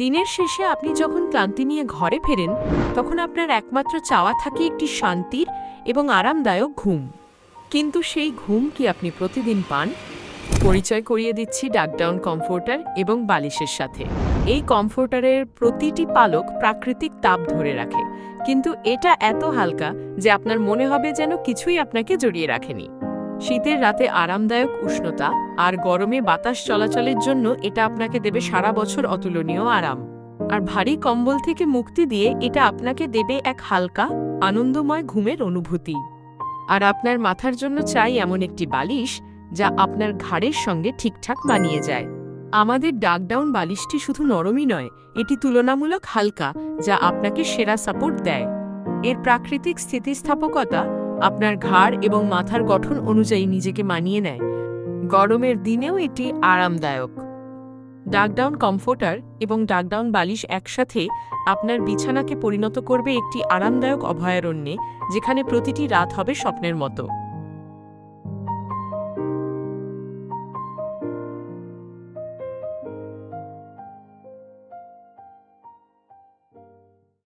দিনের শেষে আপনি যখন ক্লান্তি নিয়ে ঘরে ফেরেন, তখন আপনার একমাত্র চাওয়া থাকে একটি শান্তির এবং আরামদায়ক ঘুম। কিন্তু সেই ঘুম কি আপনি প্রতিদিন পান? পরিচয় করিয়ে দিচ্ছি ডাকডাউন কমফোর্টার এবং বালিশের সাথে। এই কমফোর্টারের প্রতিটি পালক প্রাকৃতিক তাপ ধরে রাখে, কিন্তু এটা এত হালকা যে আপনার মনে হবে যেন কিছুই আপনাকে জড়িয়ে রাখেনি। শীতের রাতে আরামদায়ক উষ্ণতা আর গরমে বাতাস চলাচলের জন্য এটা আপনাকে দেবে সারা বছর অতুলনীয় আরাম। আর ভারী কম্বল থেকে মুক্তি দিয়ে এটা আপনাকে দেবে এক হালকা, আনন্দময় ঘুমের অনুভূতি। আর আপনার মাথার জন্য চাই এমন একটি বালিশ যা আপনার ঘাড়ের সঙ্গে ঠিকঠাক মানিয়ে যায়। আমাদের ডাকডাউন বালিশটি শুধু নরমই নয়, এটি তুলনামূলক হালকা যা আপনাকে সেরা সাপোর্ট দেয়। এর প্রাকৃতিক স্থিতিস্থাপকতা আপনার ঘাড় এবং মাথার গঠন অনুযায়ী নিজেকে মানিয়ে নেয়। গরমের দিনেও এটি আরামদায়ক। ডাকডাউন কমফোর্টার এবং ডাকডাউন বালিশ একসাথে আপনার বিছানাকে পরিণত করবে একটি আরামদায়ক অভয়ারণ্যে, যেখানে প্রতিটি রাত হবে স্বপ্নের মতো।